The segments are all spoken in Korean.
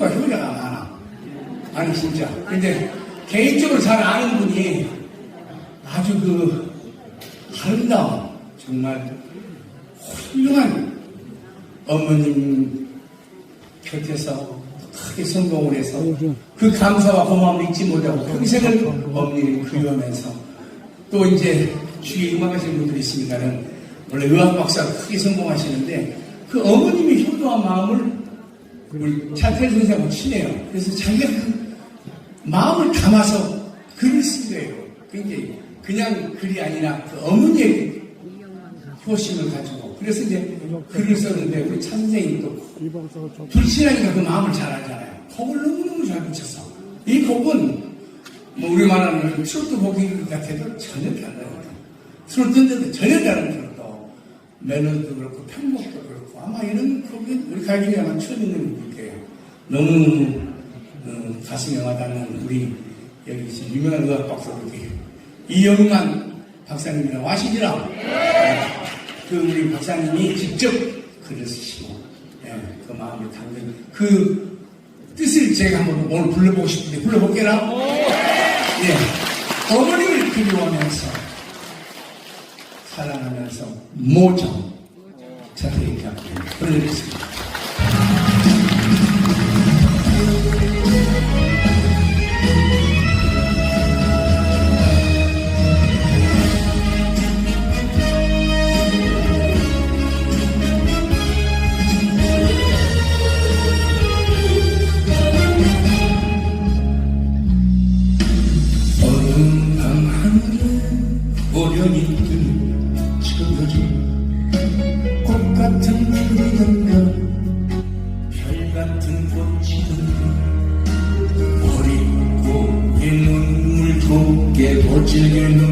가 효자가 많아. 아니 진짜. 근데 개인적으로 잘 아는 분이 아주 그 아름다운 정말 훌륭한 어머님 곁에서 크게 성공을 해서 그 감사와 고마움을 잊지 못하고 평생을 어머니를 그리워하면서 또 이제 주위에 음악하시는 분들이 있으니까는 원래 의학 박사가 크게 성공하시는데 그 어머님의 효도한 마음을 우리 차태일 선생하고 친해요. 그래서 자기가 그 마음을 담아서 글을 쓴 거예요. 굉장히 그냥 글이 아니라 그 어머니의 효심을 가지고 그래서 이제 글을 썼는데 우리 차 선생님이 또 불신하니까 그 마음을 잘 알잖아요. 곡을 너무너무 잘 붙였어. 이 곡은 뭐 우리 말하는 트로트 곡이 같아도 전혀 달라요. 트로트인데도 전혀 다른 트로트. 멜로디도 그렇고 편곡도 그렇고 아마 이런 곡이 우리 가족이 아마 처음 있는 거예요. 너무 어, 가슴에 와닿는 우리 여기 계신 유명한 의학 박사 우리 이영만 박사님이라고 아시지라? 그 우리 박사님이 직접 글을 쓰시고 예, 그 마음을 담는 그 뜻을 제가 한번 오늘 불러보고 싶은데 불러볼게라. 예, 어머니를 그리워하면서 사랑하면서 모정 자세히 잡고 불러주겠습니다. 같은 풀이던가? 별 같은 꽃이던가? 어리고 이 눈물 곱게 보질게 넘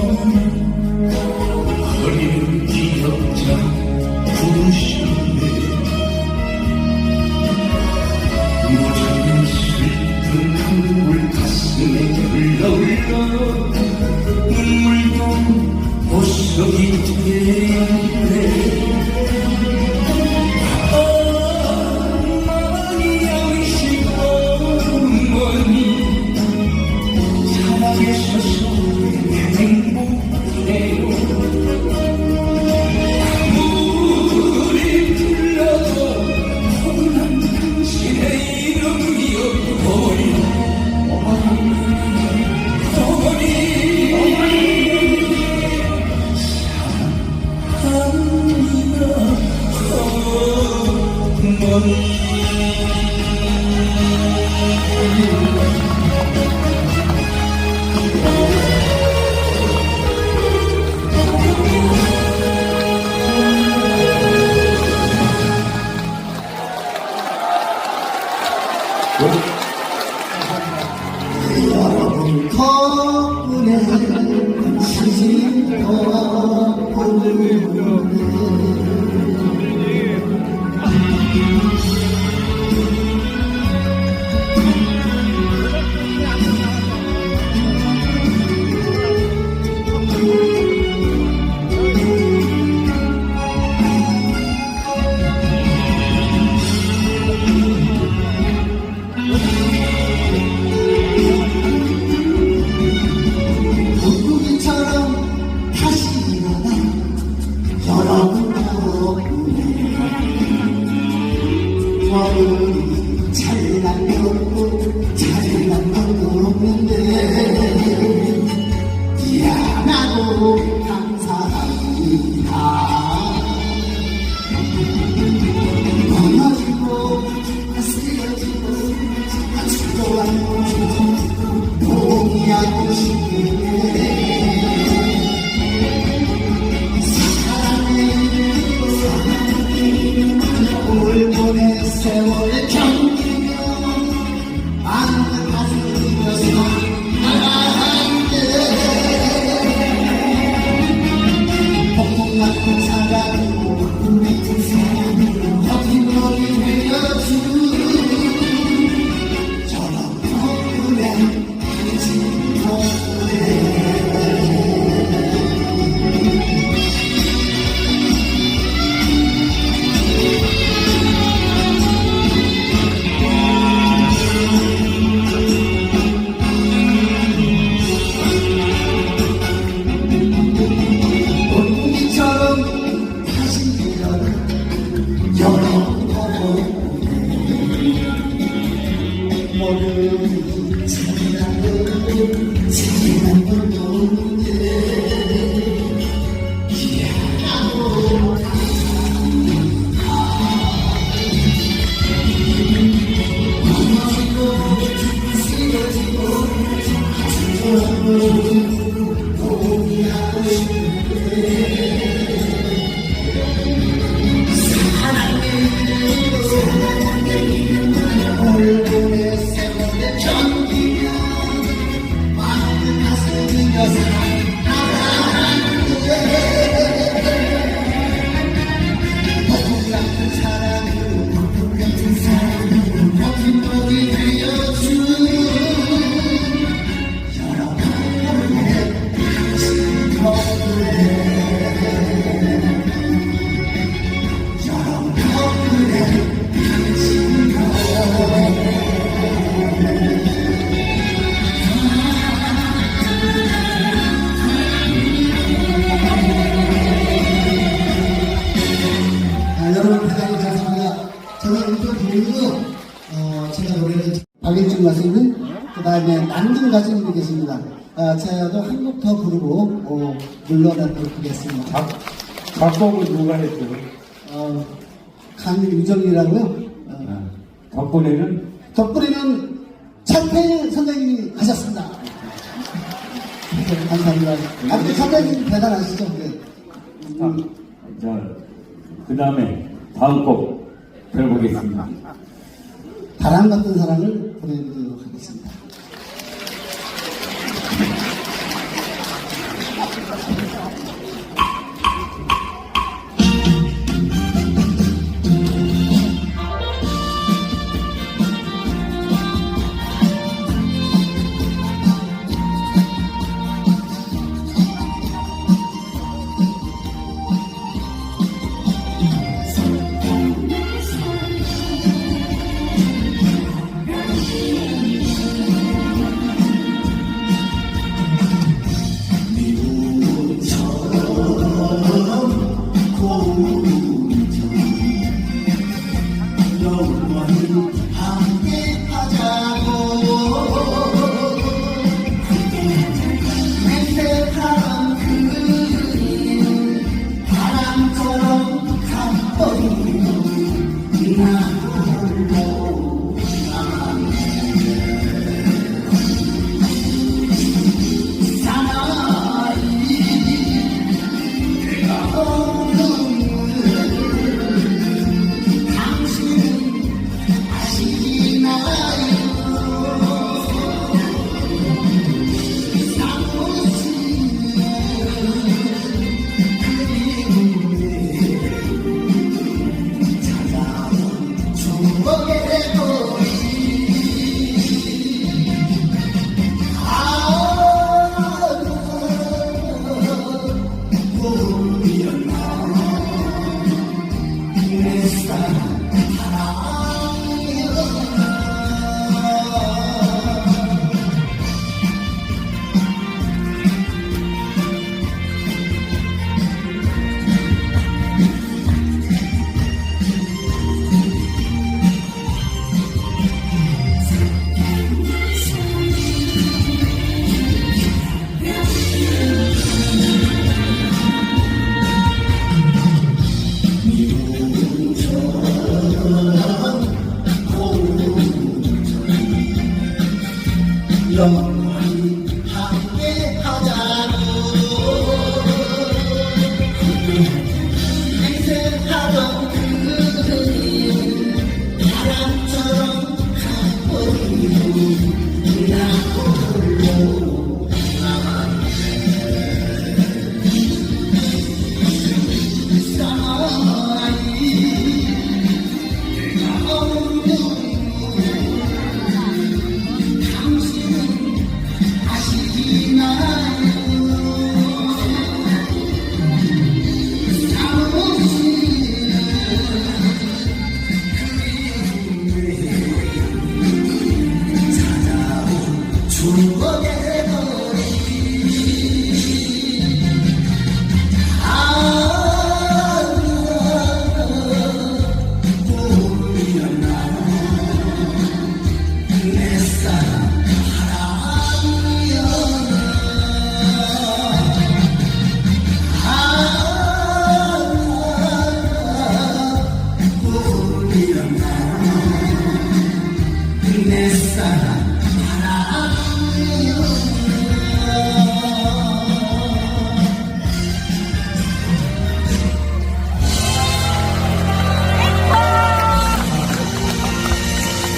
고 머리 잘난 놈 잘난 놈 그 다음에 남준 가수님이 계십니다. 아, 제가도 한 곡 더 부르고 어, 물러나도록 하겠습니다. 작, 작곡을 누가 했어요? 어, 강유정이라고요. 어, 아, 덕분에는 덕분에는 차태일 선생님이 하셨습니다. 네, 감사합니다. 아무튼 선생님 대단하시죠? 네. 음, 자, 그 다음에 다음 곡 들어보겠습니다. 바람 같은 사랑을 보내드리도록 하겠습니다.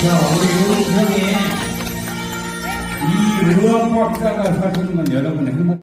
자, 우리 용상에 이 의학 박사가 사주는 건 여러분의 행복.